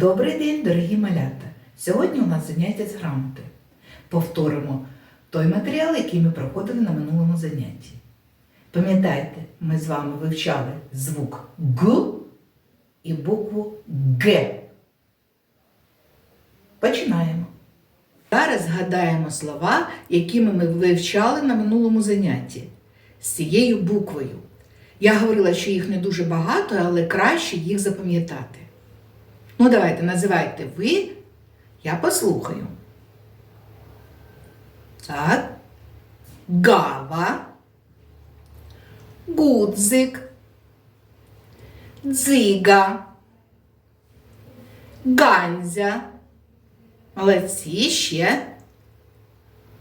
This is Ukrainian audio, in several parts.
Добрий день, дорогі малята! Сьогодні у нас заняття з грамоти. Повторимо той матеріал, який ми проходили на минулому занятті. Пам'ятайте, ми з вами вивчали звук Г і букву Г. Починаємо. Зараз згадаємо слова, які ми вивчали на минулому занятті з цією буквою. Я говорила, що їх не дуже багато, але краще їх запам'ятати. Ну, давайте, називайте ви, я послухаю. Так. Гава, гудзик, дзига, ганзя. Молодці ще.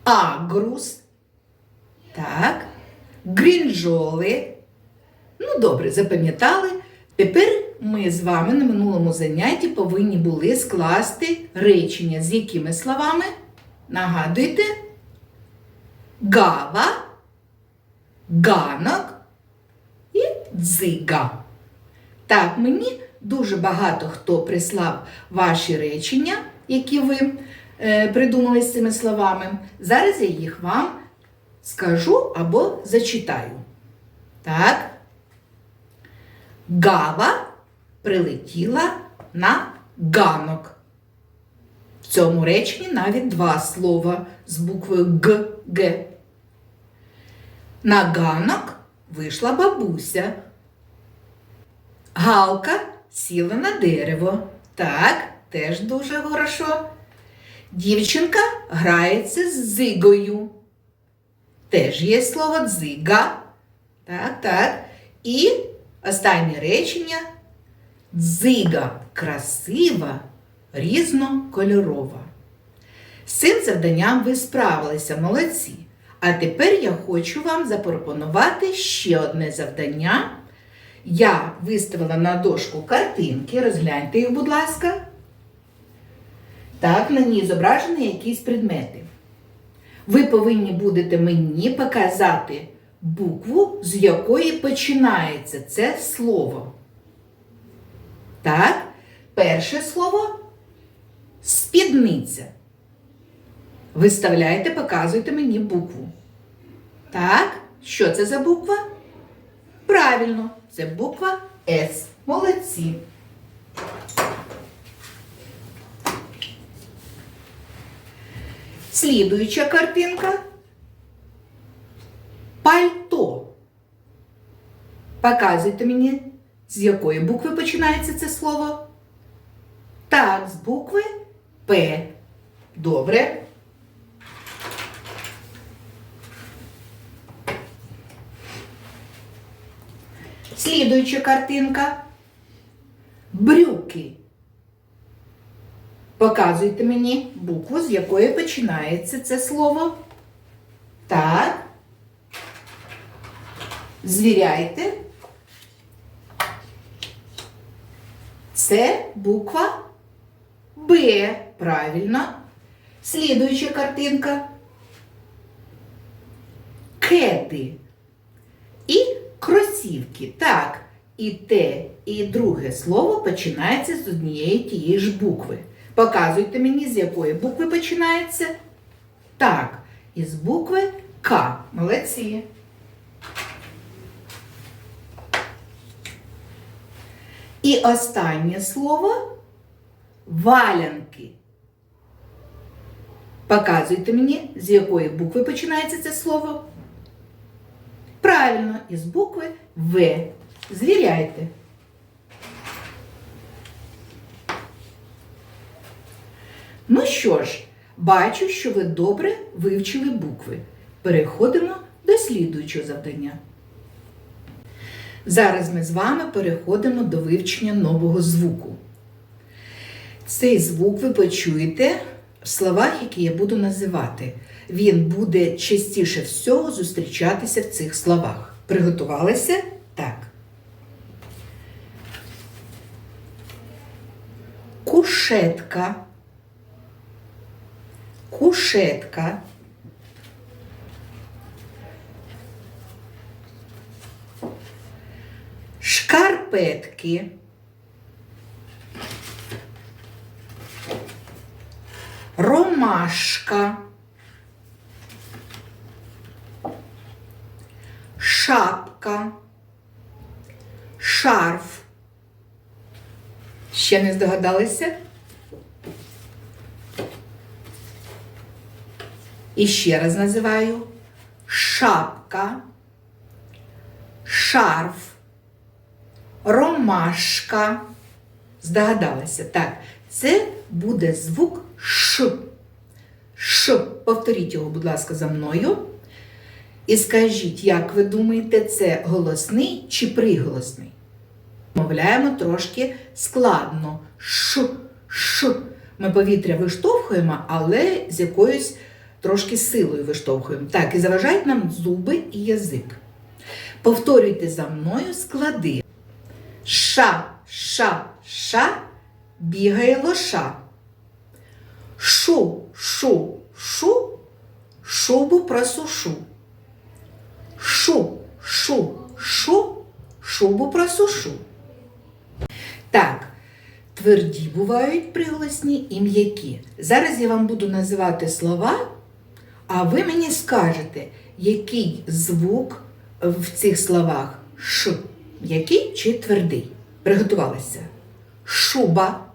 Агрус. Так. Грінжоли. Ну, добре, запам'ятали. Тепер ми з вами на минулому занятті повинні були скласти речення з якими словами? Нагадуйте? Гава, ганок і дзига. Так, мені дуже багато хто прислав ваші речення, які ви е, придумали з цими словами. Зараз я їх вам скажу або зачитаю. Так. Гава прилетіла на ганок. В цьому реченні навіть два слова з буквою Г, Г. На ганок вийшла бабуся. Галка сіла на дерево. Так, теж дуже хорошо. Дівчинка грається з зигою. Теж є слово дзига. Так, так. І останнє речення дзига красива, різнокольорова. З цим завданням ви справилися, молодці. А тепер я хочу вам запропонувати ще одне завдання. Я виставила на дошку картинки, розгляньте їх, будь ласка. Так, на ній зображені якісь предмети. Ви повинні будете мені показати букву, з якої починається це слово. Так, перше слово спідниця. Виставляйте, показуйте мені букву. Так, що це за буква? Правильно, це буква С. Молодці. Слідуюча картинка. Пальто. Показуйте мені, з якої букви починається це слово? Так, з букви П. Добре. Слідуюча картинка. Брюки. Показуйте мені букву, з якої починається це слово. Так. Звіряйте. Це буква Б. Правильно. Слідуюча картинка. Кети. І кросівки. Так. І те, і друге слово починається з однієї тієї ж букви. Показуйте мені, з якої букви починається. Так, із букви К. Молодці. І останнє слово валянки. Показуйте мені, з якої букви починається це слово. Правильно, із букви В. Звіряйте. Ну що ж, бачу, що ви добре вивчили букви. Переходимо до слідуючого завдання. Зараз ми з вами переходимо до вивчення нового звуку. Цей звук ви почуєте в словах, які я буду називати. Він буде частіше всього зустрічатися в цих словах. Приготувалися? Так. Кушетка. Кушетка. Шкарпетки. ромашка, шапка, шарф. Ще не здогадалися? І ще раз називаю шапка, шарф, ромашка. Здогадалися? Так, це буде звук Ш. Ш. Повторіть його, будь ласка, за мною. І скажіть, як ви думаєте, це голосний чи приголосний? Мовляємо трошки складно. Ш, ш. Ми повітря виштовхуємо, але з якоюсь трошки силою виштовхуємо. Так, і заважають нам зуби і язик. Повторюйте за мною склади. Ша, ша, ша, бігає лоша. Шу, шу, шу, шубу просушу. Шу, шу, шу, шубу просушу. Так, тверді бувають приголосні і м'які. Зараз я вам буду називати слова, а ви мені скажете, який звук в цих словах Ш, м'який чи твердий. Приготувалися. Шуба.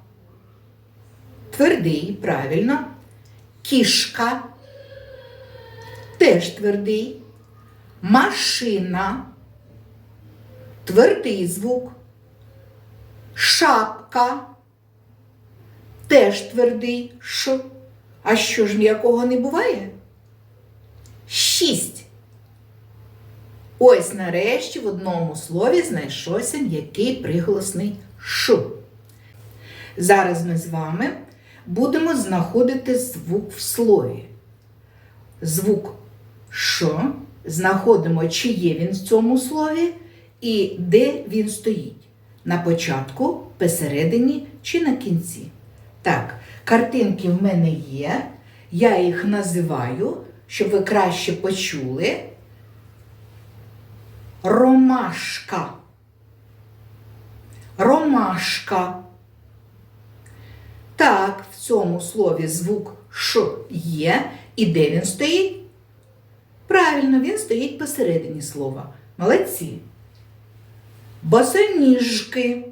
Твердий, правильно. Кішка. Теж твердий. Машина. Твердий звук. Шапка. Теж твердий Ш. А що ж м'якого не буває? Шість. Ось нарешті в одному слові знайшовся м'який приголосний Ш. Зараз ми з вами будемо знаходити звук в слові. Звук Ш. Знаходимо, чи є він в цьому слові і де він стоїть. На початку, посередині чи на кінці. Так, картинки в мене є. Я їх називаю, щоб ви краще почули. Ромашка. Ромашка. Так, в цьому слові звук Ш є. І де він стоїть? Правильно, він стоїть посередині слова. Молодці. Босоніжки.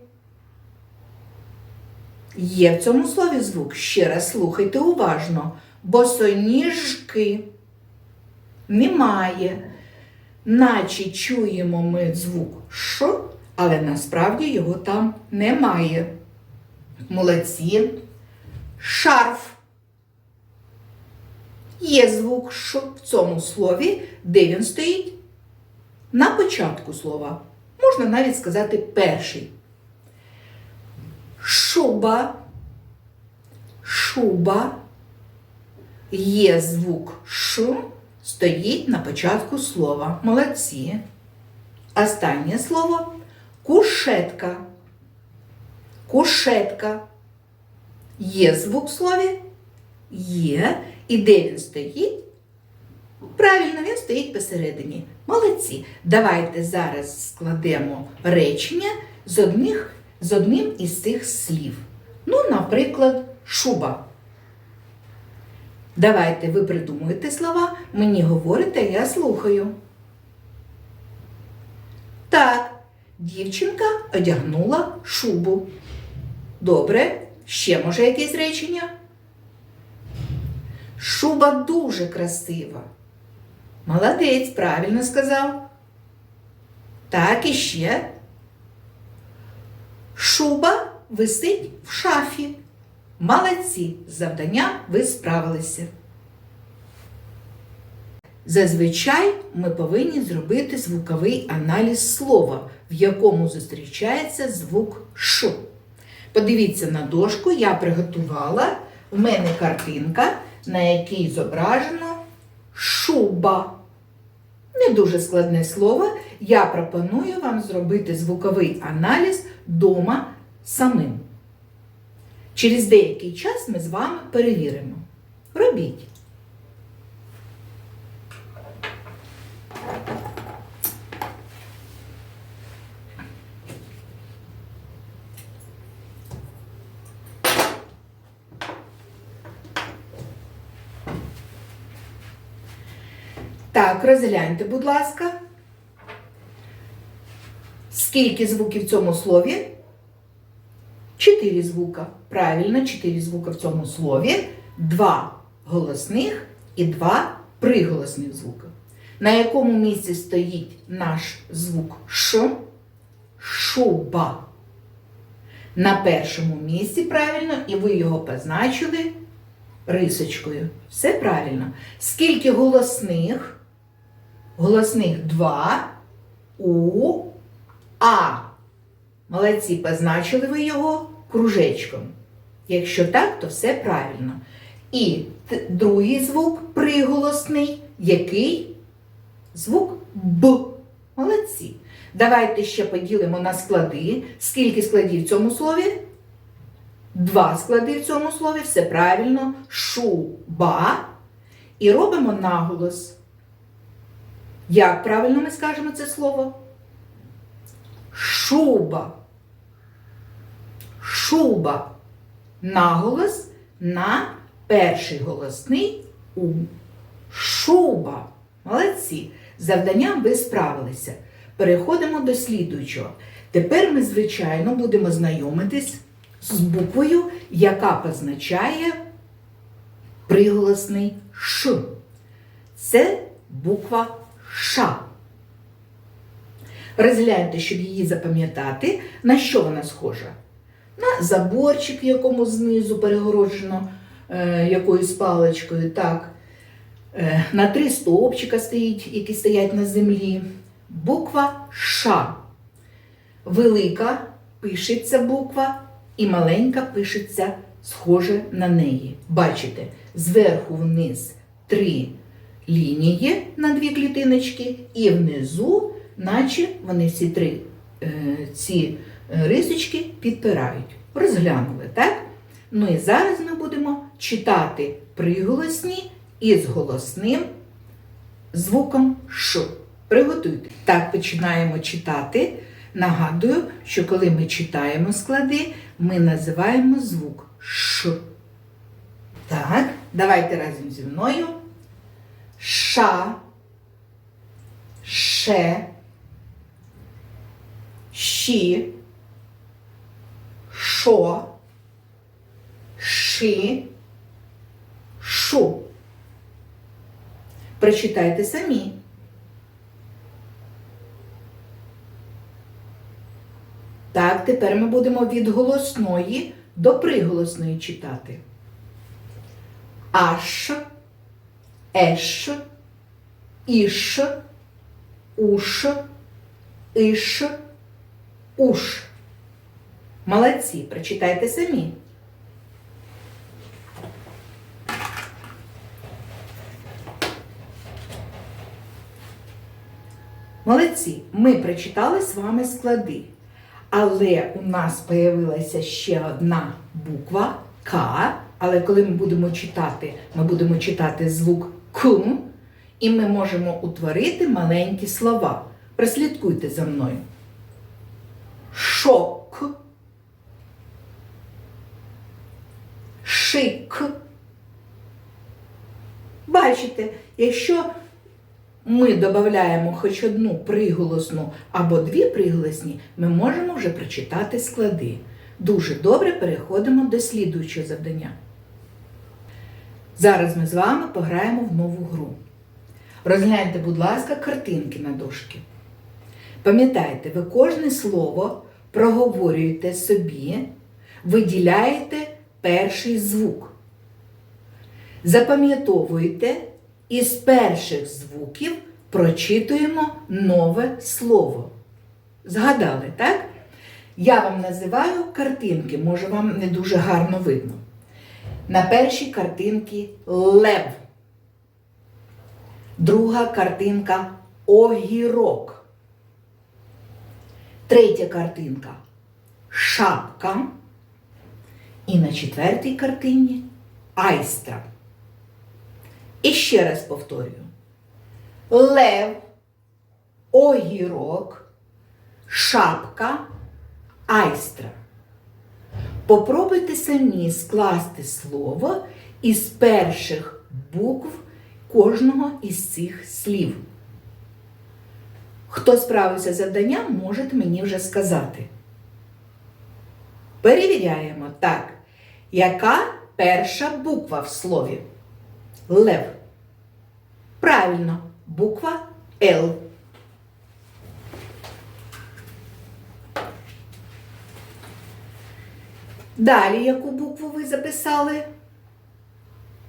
Є в цьому слові звук. Ще раз слухайте уважно. Босоніжки. Немає. Наче чуємо ми звук Ш, але насправді його там немає. Молодці. Шарф. Є звук Ш в цьому слові, де він стоїть? На початку слова. Можна навіть сказати перший. Шуба. Шуба. Є звук Ш, стоїть на початку слова. Молодці. Останнє слово кушетка. Кушетка. Є звук в слові? Є. І де він стоїть? Правильно, він стоїть посередині. Молодці. Давайте зараз складемо речення з, одних, з одним із цих слів. Ну, наприклад, шуба. Давайте ви придумуєте слова, мені говорите, я слухаю. Так, дівчинка одягнула шубу. Добре, ще може якесь речення? Шуба дуже красива. Молодець, правильно сказав. Так і ще. Шуба висить в шафі. Молодці, з завданням ви справилися. Зазвичай ми повинні зробити звуковий аналіз слова, в якому зустрічається звук Ш. Подивіться на дошку, я приготувала. В мене картинка, на якій зображено шуба. Не дуже складне слово. Я пропоную вам зробити звуковий аналіз дома самим. Через деякий час ми з вами перевіримо. Робіть. Так, розгляньте, будь ласка, скільки звуків в цьому слові? Чотири звука. Правильно, чотири звука в цьому слові. Два голосних і два приголосних звука. На якому місці стоїть наш звук Ш? Шуба. На першому місці правильно, і ви його позначили рисочкою. Все правильно. Скільки голосних? Голосних два. У. А. Молодці, позначили ви його кружечком. Якщо так, то все правильно. І другий звук приголосний, який звук Б. Молодці. Давайте ще поділимо на склади. Скільки складів в цьому слові? Два склади в цьому слові, все правильно. Шуба. І робимо наголос. Як правильно ми скажемо це слово? Шуба. Шуба. Наголос на перший голосний У. Шуба. Молодці. Завданням ви справилися. Переходимо до слідуючого. Тепер ми, звичайно, будемо знайомитись з буквою, яка позначає приголосний Ш. Це буква Ш. Розгляньте, щоб її запам'ятати, на що вона схожа. На заборчик, якому знизу перегороджено е, якоюсь паличкою, так. Е, на три стовпчика стоїть, які стоять на землі. Буква Ш. Велика пишеться буква, і маленька пишеться схоже на неї. Бачите, зверху вниз три лінії на дві клітиночки, і внизу, наче вони всі три е, ці рисочки підпирають. Розглянули, так? Ну і зараз ми будемо читати приголосні із голосним звуком Ш. Приготуйте. Так, починаємо читати. Нагадую, що коли ми читаємо склади, ми називаємо звук Ш. Так, давайте разом зі мною. Ша, ше, щі, шо, ши, шу. Прочитайте самі. Так, тепер ми будемо від голосної до приголосної читати. Аш, еш, іш, уш, іш, уш. Молодці, прочитайте самі. Молодці, ми прочитали з вами склади. Але у нас появилася ще одна буква К. Але коли ми будемо читати, ми будемо читати звук К, і ми можемо утворити маленькі слова. Прослідкуйте за мною. Шок. Шик. Бачите, якщо ми додаємо хоч одну приголосну або дві приголосні, ми можемо вже прочитати склади. Дуже добре переходимо до слідуючого завдання. Зараз ми з вами пограємо в нову гру. Розгляньте, будь ласка, картинки на дошки. Пам'ятайте, ви кожне слово проговорюєте собі, виділяєте перший звук. Запам'ятовуйте і з перших звуків прочитуємо нове слово. Згадали, так? Я вам називаю картинки, може вам не дуже гарно видно. На першій картинці лев. Друга картинка огірок. Третя картинка шапка. І на четвертій картині айстра. І ще раз повторюю: лев, огірок, шапка, айстра. Попробуйте самі скласти слово із перших букв кожного із цих слів. Хто справився з завданням, можете мені вже сказати. Перевіряємо так. Яка перша буква в слові? Лев. Правильно, буква Л. Далі яку букву ви записали?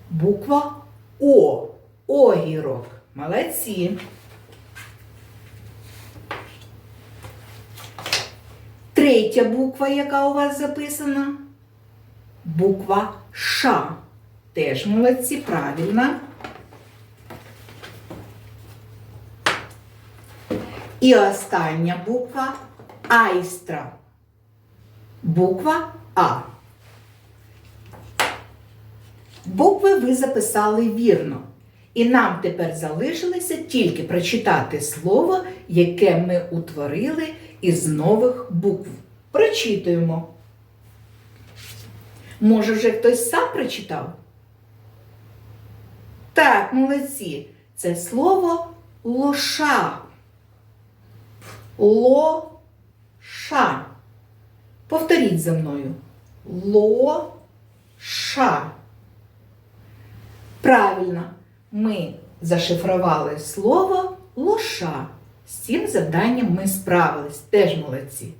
Буква О. Огірок. Молодці. Третя буква, яка у вас записана? Буква Ш. Теж молодці, правильно. І остання буква Айстра. Буква А. Букви ви записали вірно. І нам тепер залишилося тільки прочитати слово, яке ми утворили із нових букв. Прочитуємо. Може, вже хтось сам прочитав? Так, молодці. Це слово лоша. Лоша. Повторіть за мною. Лоша. Правильно, ми зашифрували слово лоша. З цим завданням ми справились. Теж молодці.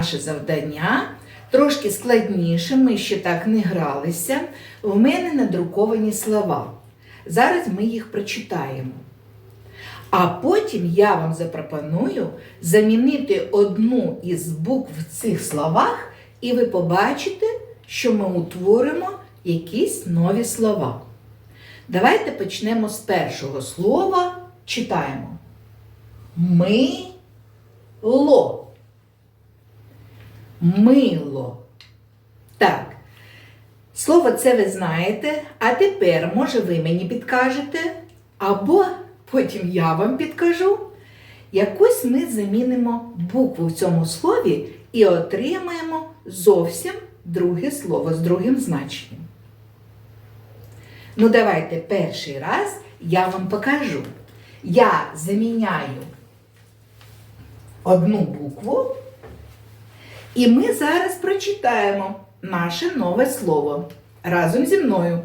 Наше завдання трошки складніше, ми ще так не гралися. В мене надруковані слова. Зараз ми їх прочитаємо. А потім я вам запропоную замінити одну із букв в цих словах, і ви побачите, що ми утворимо якісь нові слова. Давайте почнемо з першого слова. Читаємо. Мило. Мило. Так. Слово це ви знаєте, а тепер, може, ви мені підкажете, або потім я вам підкажу. Якусь ми замінимо букву в цьому слові і отримаємо зовсім друге слово з другим значенням. Ну, давайте перший раз я вам покажу. Я заміняю одну букву, і ми зараз прочитаємо наше нове слово разом зі мною.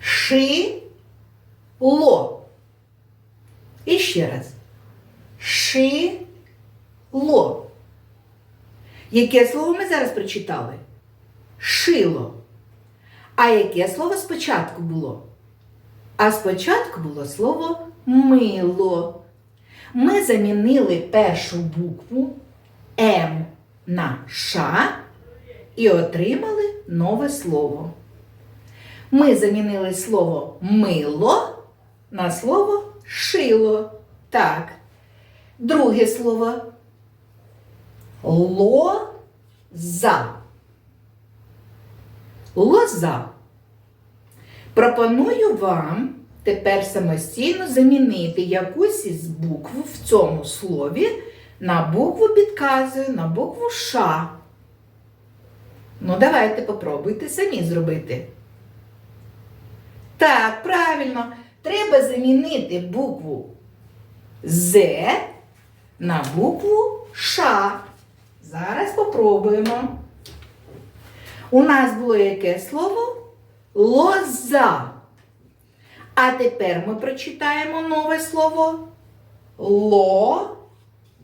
Шило. І ще раз. Шило. Яке слово ми зараз прочитали? Шило. А яке слово спочатку було? А спочатку було слово мило. Ми замінили першу букву М на Ш і отримали нове слово. Ми замінили слово мило на слово шило. Так. Друге слово лоза. Лоза. Пропоную вам тепер самостійно замінити якусь із букв в цьому слові на букву підказую, на букву Ш. Ну, давайте попробуйте самі зробити. Так, правильно, треба замінити букву З на букву Ш. Зараз попробуємо. У нас було яке слово? Лоза. А тепер ми прочитаємо нове слово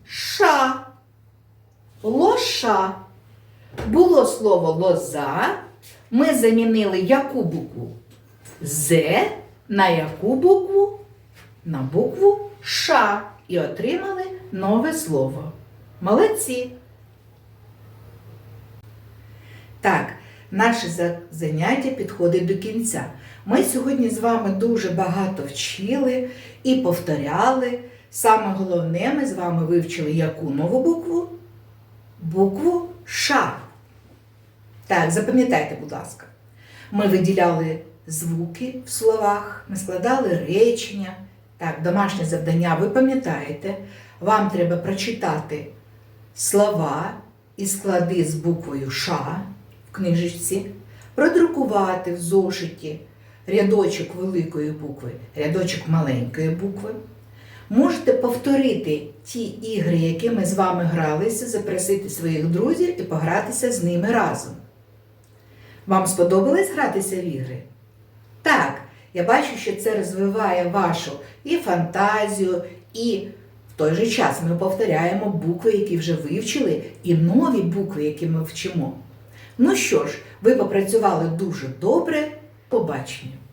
лоша. Лоша. Було слово лоза. Ми замінили яку букву? З на яку букву? На букву Ш. І отримали нове слово. Молодці. Так, наше заняття підходить до кінця. Ми сьогодні з вами дуже багато вчили і повторяли. Саме головне, ми з вами вивчили яку нову букву? Букву Ш. Так, запам'ятайте, будь ласка. Ми виділяли звуки в словах, ми складали речення. Так, домашнє завдання, ви пам'ятаєте, вам треба прочитати слова і склади з буквою Ш в книжечці, продрукувати в зошиті, рядочок великої букви, рядочок маленької букви. Можете повторити ті ігри, які ми з вами гралися, запросити своїх друзів і погратися з ними разом. Вам сподобалось гратися в ігри? Так, я бачу, що це розвиває вашу і фантазію, і в той же час ми повторяємо букви, які вже вивчили, і нові букви, які ми вчимо. Ну що ж, ви попрацювали дуже добре. Побачення!